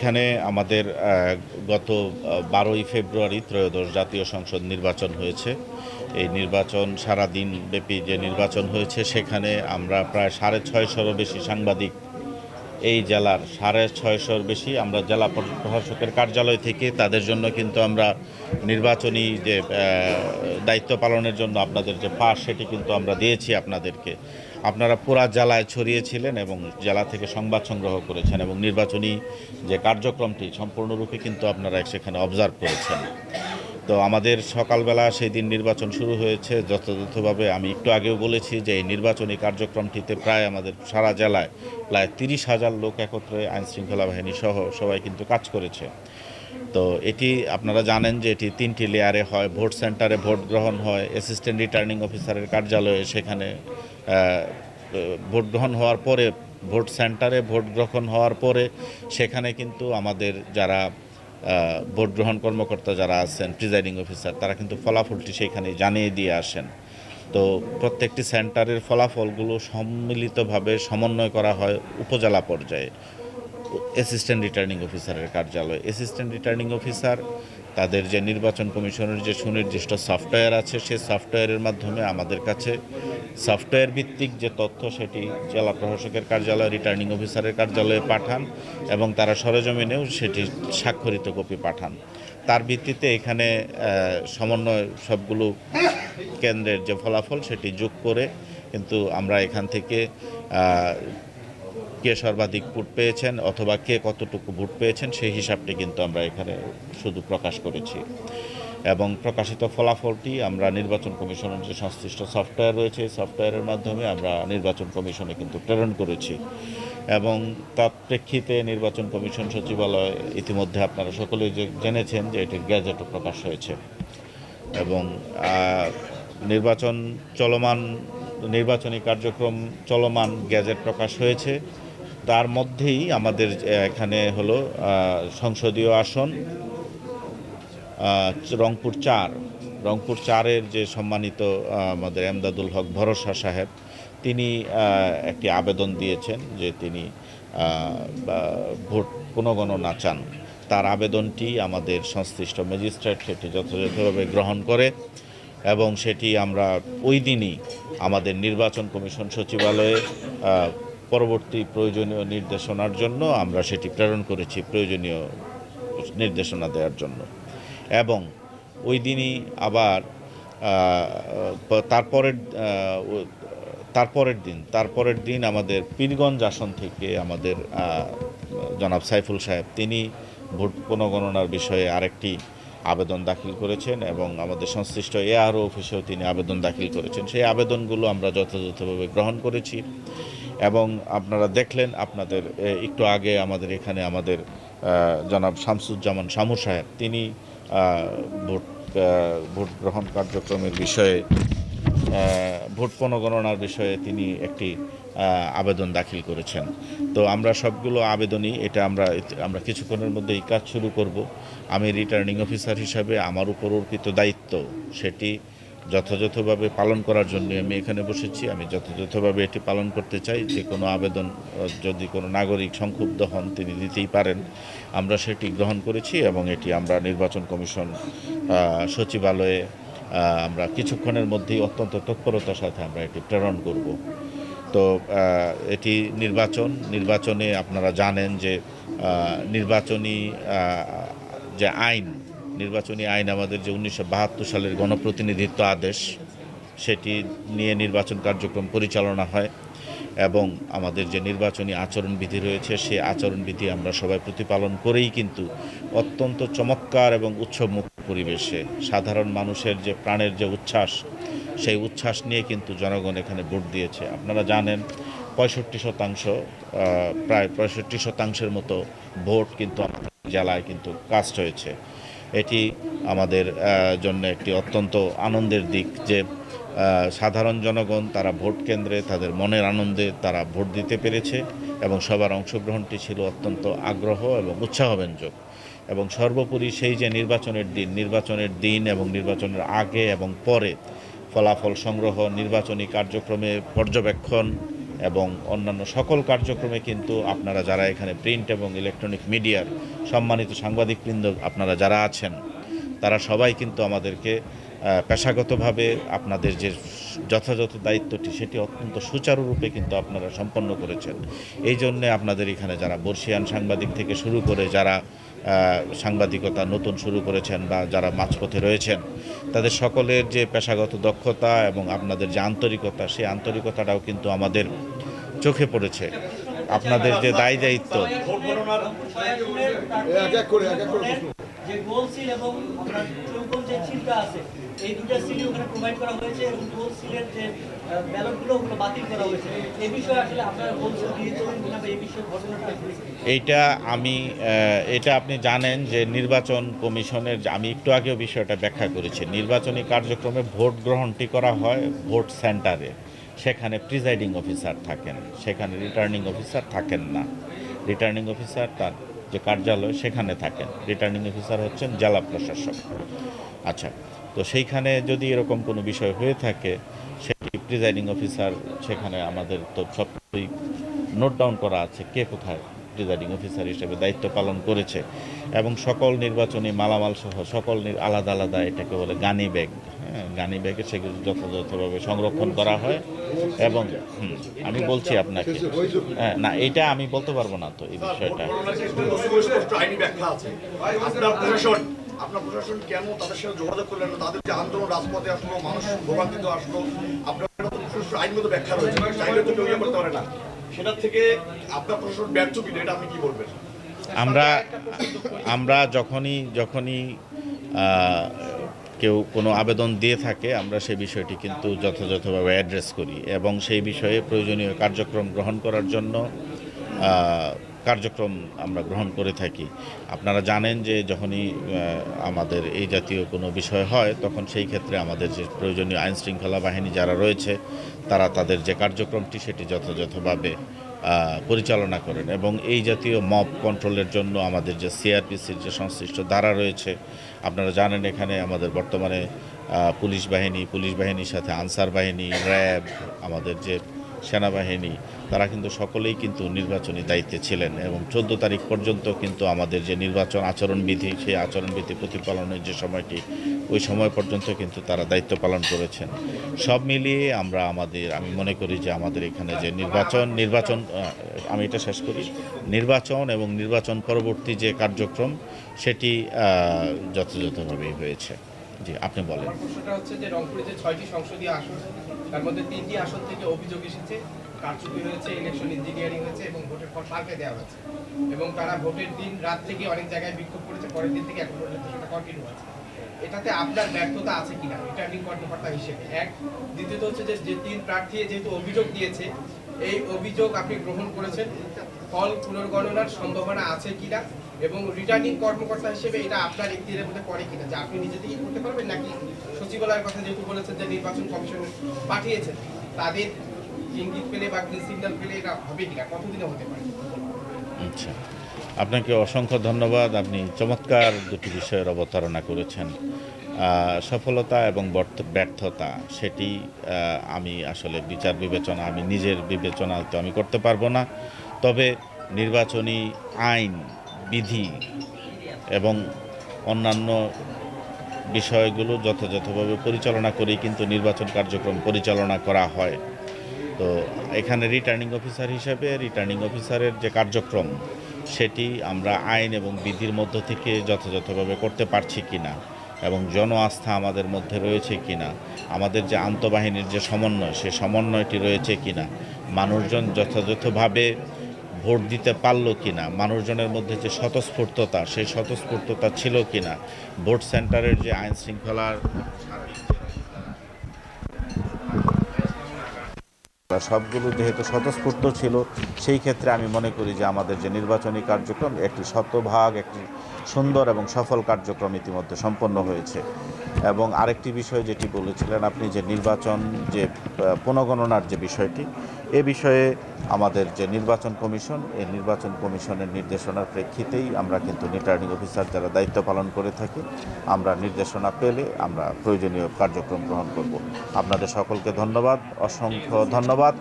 এইখানে আমাদের গত বারোই ফেব্রুয়ারি ত্রয়োদশ জাতীয় সংসদ নির্বাচন হয়েছে। এই নির্বাচন সারা দিন ব্যাপী যে নির্বাচন হয়েছে, সেখানে আমরা প্রায় সাড়ে ছয়শোরও বেশি সাংবাদিক এই জেলার সাড়ে ছয়শোর বেশি আমরা জেলা প্রশাসকের কার্যালয় থেকে তাদের জন্য কিন্তু আমরা নির্বাচনী যে দায়িত্ব পালনের জন্য আপনাদের যে পাস সেটি কিন্তু আমরা দিয়েছি আপনাদেরকে। আপনারা পুরা জেলায় ছড়িয়েছিলেন এবং জেলা থেকে সংবাদ সংগ্রহ করেছেন এবং নির্বাচনী যে কার্যক্রমটি সম্পূর্ণরূপে কিন্তু আপনারা সেখানে অবজার্ভ করেছেন। তো আমাদের সকালবেলা সেই দিন নির্বাচন শুরু হয়েছে। যথাযথভাবে আমি একটু আগেও বলেছি যে এই নির্বাচনী কার্যক্রমটিতে প্রায় আমাদের সারা জেলায় প্রায় তিরিশ হাজার লোক একত্রে আইনশৃঙ্খলা বাহিনী সহ সবাই কিন্তু কাজ করেছে। তো এটি আপনারা জানেন যে এটি তিনটি লেয়ারে হয়। ভোট সেন্টারে ভোট গ্রহণ হয় অ্যাসিস্ট্যান্ট রিটার্নিং অফিসারের কার্যালয়ে সেখানে ভোট গ্রহণ হওয়ার পরে, ভোট সেন্টারে ভোট গ্রহণ হওয়ার পরে সেখানে কিন্তু আমাদের যারা ভোট গ্রহণ কর্মকর্তা যারা আছেন প্রিজাইডিং অফিসার তারা কিন্তু ফলাফলটি সেখানে জানিয়ে দিয়ে আসেন। তো প্রত্যেকটি সেন্টারের ফলাফলগুলো সম্মিলিতভাবে সমন্বয় করা হয় উপজেলা পর্যায়ে। অ্যাসিস্ট্যান্ট রিটার্নিং অফিসারের কার্যালয়। অ্যাসিস্ট্যান্ট রিটার্নিং অফিসার তাদের যে নির্বাচন কমিশনের যে সুনির্দিষ্ট সফটওয়্যার আছে সেই সফটওয়্যারের মাধ্যমে আমাদের কাছে সফটওয়্যার ভিত্তিক যে তথ্য সেটি জেলা প্রশাসকের কার্যালয় রিটার্নিং অফিসারের কার্যালয়ে পাঠান এবং তারা সরেজমিনেও সেটি স্বাক্ষরিত কপি পাঠান। তার ভিত্তিতে এখানে সমন্বয় সবগুলো কেন্দ্রের যে ফলাফল সেটি যোগ করে কিন্তু আমরা এখান থেকে কে সর্বাধিক ভোট পেয়েছেন অথবা কে কতটুকু ভোট পেয়েছেন সেই হিসাবটি কিন্তু আমরা এখানে শুধু প্রকাশ করেছি। এবং প্রকাশিত ফলাফলটি আমরা নির্বাচন কমিশনের যে সংশ্লিষ্ট সফটওয়্যার রয়েছে সফটওয়্যারের মাধ্যমে আমরা নির্বাচন কমিশনে কিন্তু প্রেরণ করেছি। এবং তার প্রেক্ষিতে নির্বাচন কমিশন সচিবালয় ইতিমধ্যে আপনারা সকলেই যে জেনেছেন যে এটির গ্যাজেটও প্রকাশ হয়েছে। এবং নির্বাচন চলমান, নির্বাচনী কার্যক্রম চলমান গ্যাজেট প্রকাশ হয়েছে। তার মধ্যেই আমাদের এখানে হলো সংসদীয় আসন রংপুর চার, রংপুর চারের যে সম্মানিত আমাদের এমদাদুল হক ভরসা সাহেব, তিনি একটি আবেদন দিয়েছেন যে তিনি ভোট পুনঃগণনা চান। তার আবেদনটি আমাদের সংশ্লিষ্ট ম্যাজিস্ট্রেট সেটি যথাযথভাবে গ্রহণ করে এবং সেটি আমরা ওই দিনই আমাদের নির্বাচন কমিশন সচিবালয়ে পরবর্তী প্রয়োজনীয় নির্দেশনার জন্য আমরা সেটি প্রেরণ করেছি, প্রয়োজনীয় নির্দেশনা দেওয়ার জন্য। এবং ওই দিনই আবার তারপরের তারপরের দিন তারপরের দিন আমাদের পীরগঞ্জ আসন থেকে আমাদের জনাব সাইফুল সাহেব, তিনি ভোট পুনঃগণনার বিষয়ে আরেকটি আবেদন দাখিল করেছেন এবং আমাদের সংশ্লিষ্ট এআরও অফিসেও তিনি আবেদন দাখিল করেছেন। সেই আবেদনগুলো আমরা যথাযথভাবে গ্রহণ করেছি এবং আপনারা দেখলেন আপনাদের একটু আগে আমাদের এখানে আমাদের জনাব শামসুজ্জামান শামু সাহেব, তিনি ভোট ভোট গ্রহণ কার্যক্রমের বিষয়ে ভোট পুনঃগণনার বিষয়ে তিনি একটি আবেদন দাখিল করেছেন। তো আমরা সবগুলো আবেদনই, এটা আমরা আমরা কিছুক্ষণের মধ্যে এই কাজ শুরু করব। আমি রিটার্নিং অফিসার হিসাবে আমার উপর অর্পিত দায়িত্ব, সেটি যথাযথভাবে পালন করার জন্য আমি এখানে বসেছি। আমি যথাযথভাবে এটি পালন করতে চাই। যে কোনো আবেদন যদি কোনো নাগরিক সংক্ষুব্ধ হন, তিনি দিতেই পারেন। আমরা সেটি গ্রহণ করেছি এবং এটি আমরা নির্বাচন কমিশন সচিবালয়ে আমরা কিছুক্ষণের মধ্যেই অত্যন্ত তৎপরতার সাথে আমরা এটি প্রেরণ করব। তো এটি নির্বাচন। নির্বাচনে আপনারা জানেন যে নির্বাচনী যে আইন নির্বাচনী আইন আমাদের যে উনিশশো বাহাত্তর সালের গণপ্রতিনিধিত্ব আদেশ, সেটি নিয়ে নির্বাচন কার্যক্রম পরিচালনা হয় এবং আমাদের যে নির্বাচনী আচরণবিধি রয়েছে সেই আচরণবিধি আমরা সবাই প্রতিপালন করেই কিন্তু অত্যন্ত চমৎকার এবং উৎসবমুখ পরিবেশে, সাধারণ মানুষের যে প্রাণের যে উচ্ছ্বাস, সেই উচ্ছ্বাস নিয়ে কিন্তু জনগণ এখানে ভোট দিয়েছে। আপনারা জানেন, পঁয়ষট্টি শতাংশ প্রায় পঁয়ষট্টি শতাংশের মতো ভোট কিন্তু আমাদের জেলায় কিন্তু কাস্ট হয়েছে। এটি আমাদের জন্য একটি অত্যন্ত আনন্দের দিক যে সাধারণ জনগণ তারা ভোট কেন্দ্রে তাদের মনের আনন্দে তারা ভোট দিতে পেরেছে এবং সবার অংশগ্রহণটি ছিল অত্যন্ত আগ্রহ এবং উৎসাহব্যঞ্জক। এবং সর্বোপরি সেই যে নির্বাচনের দিন নির্বাচনের দিন এবং নির্বাচনের আগে এবং পরে ফলাফল সংগ্রহ, নির্বাচনী কার্যক্রমে পর্যবেক্ষণ এবং অন্যান্য সকল কার্যক্রমে কিন্তু আপনারা যারা এখানে প্রিন্ট এবং ইলেকট্রনিক মিডিয়ার সম্মানিত সাংবাদিকবৃন্দ আপনারা যারা আছেন, তারা সবাই কিন্তু আমাদেরকে পেশাগতভাবে আপনাদের যে যথাযথ দায়িত্বটি সেটি অত্যন্ত সুচারুরূপে কিন্তু আপনারা সম্পন্ন করেছেন। এই জন্যে আপনাদের এখানে যারা বর্ষিয়ান সাংবাদিক থেকে শুরু করে যারা সাংবাদিকতা নতুন শুরু করেছেন বা যারা মাঝপথে রয়েছেন, তাদের সকলের যে পেশাগত দক্ষতা এবং আপনাদের যে আন্তরিকতা, সেই আন্তরিকতাটাও কিন্তু আমাদের চোখে পড়েছে। আপনাদের যে দায় দায়িত্ব এবং যে সিলটা আছে, এই দুটা সিলই ওখানে প্রোভাইড করা হয়েছে এবং গোল সিলের যে ব্যালটগুলো ওগুলো বাতিল করা হয়েছে। এই বিষয়ে আসলে আপনারা গোল সিল দিয়েছিলেন কিনা বা এই বিষয়ে ঘটনাটা এইটা আমি এটা আপনি জানেন যে নির্বাচন কমিশনের, আমি একটু আগেও বিষয়টা ব্যাখ্যা করেছি। নির্বাচনী কার্যক্রমে ভোট গ্রহণটি করা হয় ভোট সেন্টারে। সেখানে প্রিজাইডিং অফিসার থাকেন, সেখানে রিটার্নিং অফিসার থাকেন না। রিটার্নিং অফিসার তার যে কার্যালয় সেখানে থাকেন। রিটার্নিং অফিসার হচ্ছেন জেলা প্রশাসক। আচ্ছা তো সেইখানে যদি এরকম কোনো বিষয় হয়ে থাকে সেটি প্রিজাইডিং অফিসার সেখানে আমাদের তো সব নোট ডাউন করা আছে কে কোথায় প্রিজাইডিং অফিসার হিসেবে দায়িত্ব পালন করেছে। এবং সকল নির্বাচনী মালামাল সহ সকল আলাদা আলাদা এটাকে বলে গানি ব্যাগ গানি ব্যাগে সেগুলো যথাযথভাবে সংরক্ষণ করা হয় এবং আমি বলছি আপনাকে হ্যাঁ না এটা আমি বলতে পারব না তো এই বিষয়টা। ঘটনার একটা সুস্পষ্ট আইনি ব্যাখ্যা আছে আপনার প্রশাসন কেন তাদের সাথে যোগাযোগ করলেন না তাদের যে আন্দোলন রাজপথে আসলো মানুষ ভোগান্তিতে আসলো আপনার একটা তো সুস্পষ্ট আইনগত ব্যাখ্যা রয়েছে চাইলে তো কেউ করতে পারে না সেটার থেকে আপনার প্রশাসন ব্যর্থ কিনা এটা আপনি কি বলবেন আমরা আমরা যখনই যখনই কেউ কোনো আবেদন দিয়ে থাকে, আমরা সেই বিষয়টি কিন্তু যথাযথভাবে অ্যাড্রেস করি এবং সেই বিষয়ে প্রয়োজনীয় কার্যক্রম গ্রহণ করার জন্য কার্যক্রম আমরা গ্রহণ করে থাকি। আপনারা জানেন যে যখনই আমাদের এই জাতীয় কোনো বিষয় হয়, তখন সেই ক্ষেত্রে আমাদের যে প্রয়োজনীয় আইন শৃঙ্খলা বাহিনী যারা রয়েছে, তারা তাদের যে কার্যক্রমটি, সেটি যথাযথভাবে পরিচালনা করেন এবং এই জাতীয় মব কন্ট্রোলের জন্য আমাদের যে সিআরপিসির যে সংশ্লিষ্ট ধারা রয়েছে, আপনারা জানেন এখানে আমাদের বর্তমানে পুলিশ বাহিনী, পুলিশ বাহিনীর সাথে আনসার বাহিনী, র্যাব, আমাদের যে সেনাবাহিনী তারা কিন্তু সকলেই কিন্তু নির্বাচনী দায়িত্বে ছিলেন এবং চোদ্দ তারিখ পর্যন্ত কিন্তু আমাদের যে নির্বাচন আচরণবিধি, সেই আচরণবিধি প্রতিপালনের যে সময়টি, ওই সময় পর্যন্ত কিন্তু তারা দায়িত্ব পালন করেছেন। সব মিলিয়ে আমরা আমাদের, আমি মনে করি যে আমাদের এখানে যে নির্বাচন নির্বাচন আমি এটা শেষ করি। নির্বাচন এবং নির্বাচন পরবর্তী যে কার্যক্রম, সেটি যথাযথভাবেই হয়েছে। জি, আপনি বলেন। হচ্ছে যে রংপুরে যে ছয়টি সংসদীয় আসন, তার মধ্যে তিনটি আসন থেকে অভিযোগ এসেছে। কারচুপি হয়েছে ইলেকশন ইঞ্জিনিয়ারিং হয়েছে এবং ভোটের ফল পাল্টে দেওয়া হয়েছে। এবং তারা ভোটের দিন, রাত থেকে অনেক জায়গায় বিক্ষোভ করেছে, পরের দিন থেকে এখন পর্যন্ত সেটা কন্টিনিউ আছে এটাতে আপনার ব্যর্থতা আছে কিনা? রিটার্নিং কর্মকর্তা হিসেবে। এক, দ্বিতীয়ত হচ্ছে যে যে তিন প্রার্থী যেহেতু অভিযোগ দিয়েছে, এই অভিযোগ আপনি গ্রহণ করেছেন, ফল পুনর্গণনার সম্ভাবনা আছে কিনা? এবং রিটার্নিং কর্মকর্তা হিসেবে এটা আপনার ইতিহারের মধ্যে পড়ে কিনা? যে আপনি নিজে থেকেই করতে পারবেন নাকি সচিবালয়ের কথা যেহেতু বলেছেন যে নির্বাচন কমিশন পাঠিয়েছেন, তাদের আচ্ছা আপনাকে অসংখ্য ধন্যবাদ। আপনি চমৎকার দুটি বিষয়ের অবতারণা করেছেন। সফলতা এবং ব্যর্থতা, সেটি আমি আসলে বিচার বিবেচনা, আমি নিজের বিবেচনা তো আমি করতে পারব না। তবে নির্বাচনী আইন, বিধি এবং অন্যান্য বিষয়গুলো যথাযথভাবে পরিচালনা করেই কিন্তু নির্বাচন কার্যক্রম পরিচালনা করা হয়। তো এখানে রিটার্নিং অফিসার হিসেবে রিটার্নিং অফিসারের যে কার্যক্রম, সেটি আমরা আইন এবং বিধির মধ্য থেকে যথাযথভাবে করতে পারছি কি না এবং জন আস্থা আমাদের মধ্যে রয়েছে কি না আমাদের যে আন্তঃবাহিনীর যে সমন্বয়, সে সমন্বয়টি রয়েছে কিনা, মানুষজন যথাযথভাবে ভোট দিতে পারল কি না মানুষজনের মধ্যে যে স্বতঃস্ফূর্ততা, সেই স্বতঃস্ফূর্ততা ছিল কিনা, ভোট সেন্টারের যে আইন শৃঙ্খলার সবগুলো যেহেতু স্বতঃস্ফূর্ত ছিল, সেই ক্ষেত্রে আমি মনে করি যে আমাদের যে নির্বাচনী কার্যক্রম, একটি শতভাগ, একটি সুন্দর এবং সফল কার্যক্রম ইতিমধ্যে সম্পন্ন হয়েছে। এবং আরেকটি বিষয় যেটি বলেছিলেন আপনি, যে নির্বাচন যে পুনঃগণনার যে বিষয়টি, এ বিষয়ে আমাদের যে নির্বাচন কমিশন, এই নির্বাচন কমিশনের নির্দেশনার প্রেক্ষিতেই আমরা কিন্তু রিটার্নিং অফিসার যারা দায়িত্ব পালন করে থাকি, আমরা নির্দেশনা পেলে আমরা প্রয়োজনীয় কার্যক্রম গ্রহণ করব। আপনাদের সকলকে ধন্যবাদ, অসংখ্য ধন্যবাদ।